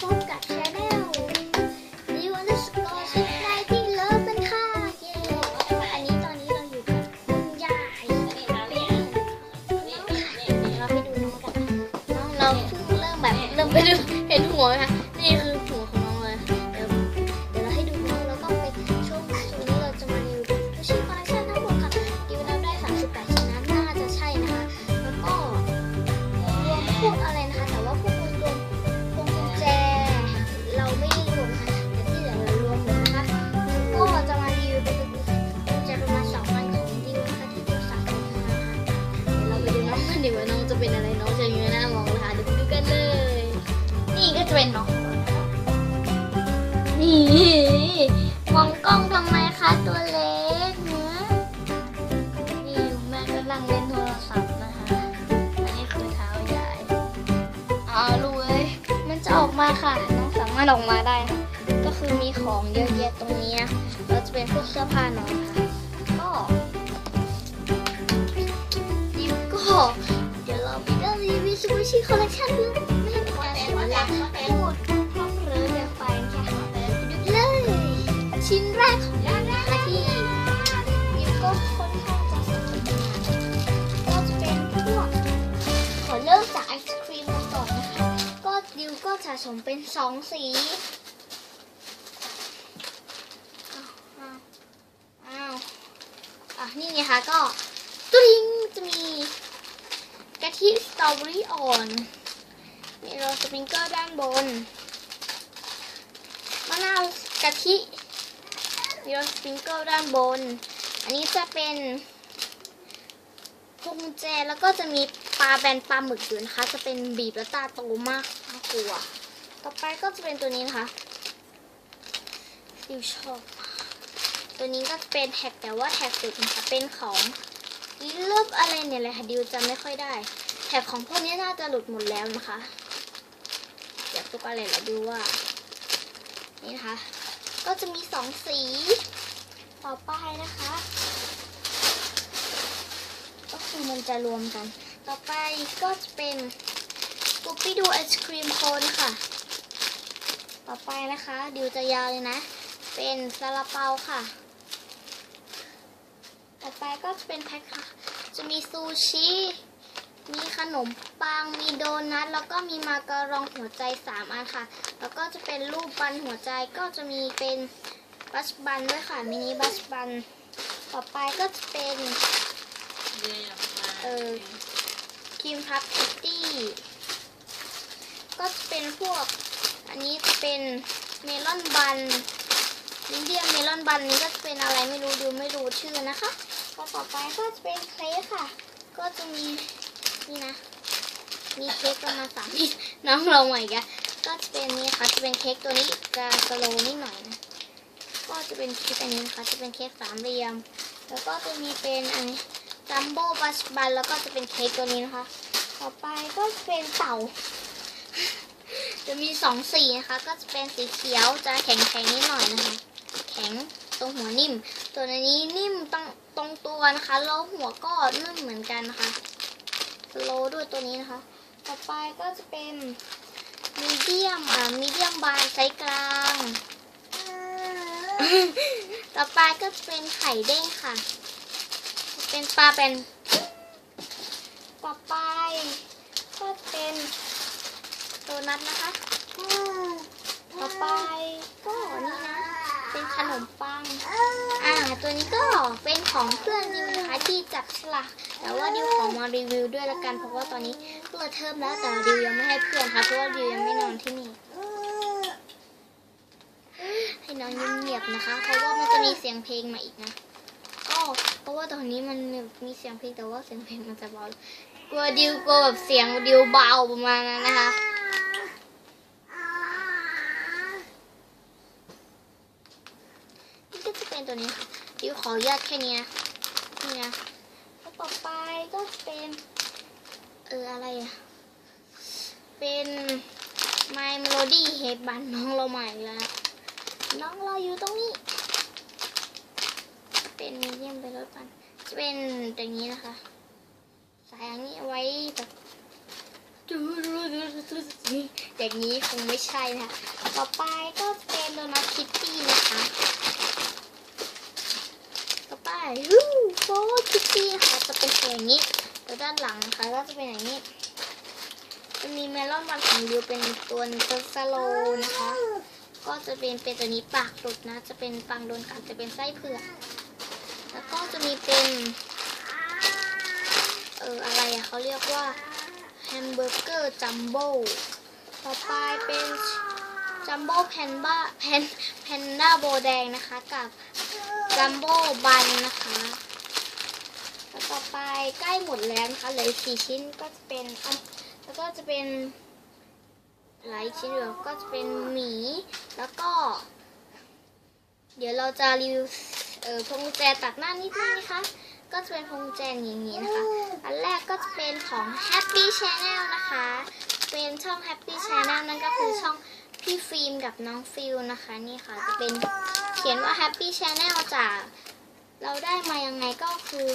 พบกับชาแนลรีวันสกอร์ชิปไลที่เลิฟกันค่ะเย้อันนี้ตอนนี้เราอยู่กับคุณยายเราไปดูน้องกันน้องเราเพิ่งเริ่มแบบเริ่มไปดูเห็นหัวไหมคะ นี่มองกล้องทำไมคะตัวเล็กเนื้อนี่แม่กำลังเล่นโทรศัพท์นะคะ อันนี้คือเท้ายายอ๋อรู้เลยมันจะออกมาค่ะ น้องสามารถออกมาได้นะก็คือมีของเยอะแยะตรงนี้นะเราจะเป็นพวกเสื้อผ้าน้องค่ะก็ดิวก็เดี๋ยวเราไปเริ่มรีวิวซูชิคอลเลคชันดูไม่ให้เป็นการเสียเวลาพูดพอมเรือเสมเป็นสองสีอ้าวอ้าวอ้าวอะนี่ไงคะก็ตุ้งจะมีกะทิสตรอเบอรี่อ่อนมีโรสปริงเกอร์ด้านบนมะนาวกะทิมีโรสปริงเกอร์ด้านบน อันนี้จะเป็นพวงแจแล้วก็จะมีปลาแบนปลาหมึกอยู่นะคะ จะเป็นบีบแล้วตาโตมากน่ากลัว ต่อไปก็จะเป็นตัวนี้นะคะดิวชอบตัวนี้ก็เป็นแท็กแต่ว่าแท็กสุดนะคะเป็นของเลิฟอะไรเนี่ยเลยค่ะดิวจำไม่ค่อยได้ แท็กของพวกนี้น่าจะหลุดหมดแล้วนะคะเดี๋ยวตุกอะไรละดูว่า นี่นะคะ ก็จะมีสองสีต่อไปนะคะ ก็คือมันจะรวมกัน ต่อไปก็จะเป็นกูปี้ดูไอศครีมโคนค่ะ ต่อไปนะคะ ดิวจะยาวเลยนะ เป็นซาลาเปาค่ะ ต่อไปก็จะเป็นแพ็คค่ะ จะมีซูชิ มีขนมปัง มีโดนัท แล้วก็มีมาการองหัวใจสามอันค่ะ แล้วก็จะเป็นรูปบันหัวใจ ก็จะมีเป็นบัชบันด้วยค่ะ มินิบัชบัน ต่อไปก็จะเป็นเออครีมพับคิตตี้ ก็จะเป็นพวก อันนี้จะเป็นเมลอนบันลินเดียเมลอนบันนี้ก็จะเป็นอะไรไม่รู้ดูไม่รู้ชื่อนะคะก็ต่อไปก็จะเป็นเค้กค่ะ ก็จะมีนี่นะ มีเค้กประมาณสามที่น้องเราใหม่กันก็จะเป็นนี่ค่ะจะเป็นเค้กตัวนี้จะสโลนิดหน่อยนะ ก็จะเป็นเค้กอันนี้นะคะจะเป็นเค้กสามเหลี่ยม แล้วก็จะมีเป็นอันนี้จัมโบ้บัชบันแล้วก็จะเป็นเค้กตัวนี้นะคะ ต่อไปก็เป็นเต่า จะมีสองสีนะคะ ก็จะเป็นสีเขียวจะแข็งแข็งนิดหน่อยนะคะ แข็งตรงหัวนิ่ม ตัวนี้นิ่มตรงตรงตัวนะคะแล้วหัวก็นุ่มเหมือนกันนะคะโลด้วยตัวนี้นะคะ ต่อไปก็จะเป็นมีเดียมอ่ามีเดียมบายไซส์กลางต่อไปก็เป็นไข่เด้งค่ะ เป็นปลาเป็นต่อไปก็เป็น โดนัทนะคะ ต่อไปก็นี่นะ เป็นขนมปัง อ่า ตัวนี้ก็เป็นของเพื่อนดิวนะคะที่จับฉลากแต่ว่าดิวขอมารีวิวด้วยละกัน เพราะว่าตอนนี้เปิดเทอมแล้วแต่ดิวยังไม่ให้เพื่อนค่ะเพราะว่าดิวยังไม่นอนที่นี่ให้น้องเงียบๆนะคะ เพราะว่ามันจะมีเสียงเพลงมาอีกนะก็เพราะว่าตอนนี้มันมีเสียงเพลงแต่ว่าเสียงเพลงมันจะเบากลัวดิวกลัวแบบเสียงดิวเบาประมาณนั้นนะคะ นี่ก็จะเป็นตัวนี้ค่ะดิว ขออนุญาตแค่นี้นะนี่นะแล้วต่อไปก็เป็นเอออะไรอะเป็น My Melody h e a d b a n น้องเราใหม่แล้วน้องเราอยู่ตรงนี้ เป็นมีเดียมไปรถปันจะเป็นอย่างนี้นะคะ สายอย่างนี้ไว้แบบอย่างนี้คงไม่ใช่นะต่อไปก็เป็นโดนัทคิตตี้นะคะ ต่อไป ฮู้โฟคิตตี้ค่ะจะเป็นอย่างนี้แล้วด้านหลังนะคะก็จะเป็นอย่างนี้จะมีเมลอนมันของดิวเป็นตัวเป็นสโลนะคะ ก็จะเป็นเป็นตัวนี้ปากหลุดนะ จะเป็นปังโดนกัดจะเป็นไส้เผือกแล้วก็จะมีเป็นเอออะไรอะเขาเรียกว่าแฮมเบอร์เกอร์จัมโบ้ต่อไปเป็นจัมโบ้แพนบ้าแพนแพนด้าโบแดงนะคะกับ จัมโบ้บันนะคะแล้วต่อไปใกล้หมดแล้วนะคะเหลือสี่ชิ้นก็จะเป็นอะแล้วก็จะเป็นหลายชิ้นเหลือก็จะเป็นหมี แล้วก็ เดี๋ยวเราจะรีวิวเออพวงแจตัดหน้านิดนึงนะคะ ก็จะเป็นพวงแจอย่างนี้นะคะ อันแรกก็จะเป็นของ Happy Channel นะคะ เป็นช่อง Happy Channel นั่นก็คือช่องพี่ฟิล์มกับน้องฟิลนะคะนี่ค่ะจะเป็น ขียนว่า Happy Channel จาก เราได้มายังไงก็คือ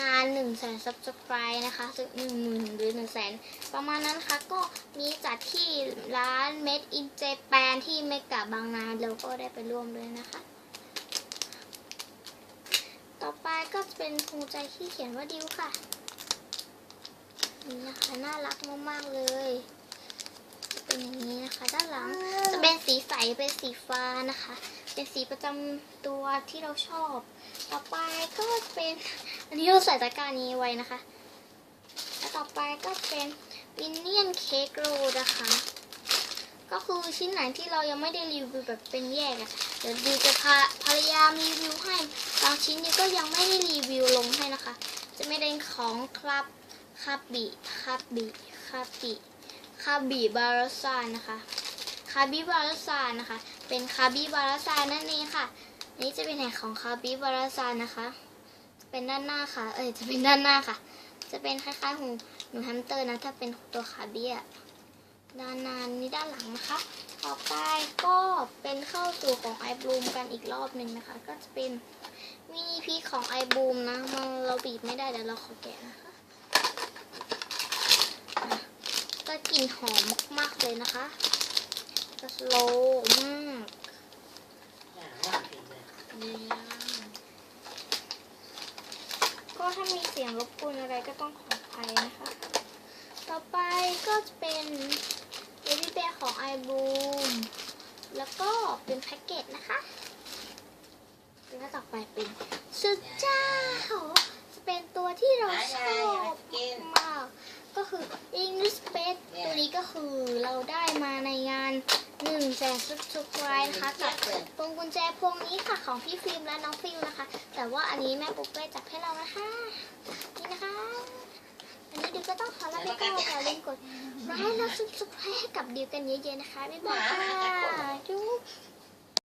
งาน1นึ่งแสน subscribe นะคะซึ่งหนึ่งหมื่นหรือ1นึ่งแสนประมาณนั้นนะคะก็มีจัดที่ร้าน Made in Japan ที่เมกะบางนาเราก็ได้ไปร่วมด้วยนะคะ ต่อไปก็จะเป็นพวงใจที่เขียนว่าดิวค่ะ นี่นะคะน่ารักมากๆเลยจะเป็นอย่างนี้นะคะ ด้านหลังจะเป็นสีใสเป็นสีฟ้านะคะ เป็นสีประจำตัวที่เราชอบ ต่อไปก็เป็น อันนี้เราใส่ตะกร้านี้ไว้นะคะ แล้วต่อไปก็เป็นวินเนียนเค้กโรนะคะ ก็คือชิ้นไหนที่เรายังไม่ได้รีวิวแบบเป็นแยกอะเดี๋ยวดิจะพาภรรยามรีวิวให้บางชิ้นดิวก็ยังไม่ได้รีวิวลงให้นะคะ จะไม่ได้ของครับคาบิคาบิคาบิคาบิบาราซานนะคะ คาบิบาราซานนะคะ เป็นคาบิบาราซานนั่นเองค่ะนนี้จะเป็นแหนของคาบิบาราซานนะคะ เป็นด้านหน้าค่ะ เอ้ยจะเป็นด้านหน้าค่ะ จะเป็นคล้ายๆหูหนูแฮมสเตอร์นะ ถ้าเป็นตัวคาบิอะด้านหน้านี้ด้านหลังนะคะ ต่อไปก็เป็นเข้าสู่ของไอบลูมกันอีกรอบหนึ่งนะคะ ก็จะเป็นมินิพีของไอบูมนะมันเราบีบไม่ได้เดี๋ยวเราขอแกะนะคะอะก็กลิ่นหอมมากๆเลยนะคะ ก็สโลว์มากก็ถ้ามีเสียงรบกวนอะไรก็ต้องขออภัยนะคะ ต่อไปก็จะเป็นเบบี้แบร์ของไอบูมแล้วก็เป็นแพ็กเกจนะคะแล้วต่อไปเป็นสุดเจ้าจะเป็นตัวที่เราชอบมาก ก็คือ English Space ตัวนี้ก็คือเราได้มาในงาน1แสนสุดสุดไนะคะกับพวงกุญแจพวงนี้ค่ะของพี่ฟิล์มและน้องฟิลนะคะ แต่ว่าอันนี้แม่ปุ๊กเป้จับให้เรานะคะนี่นะคะอันนี้ดิวก็ต้องขอลาไปก่อนอย่าลืมกดไลค์และซับสไครต์ให้กับดิวกันเยอะๆนะคะบ๊ายบายค่ะจุ๊บ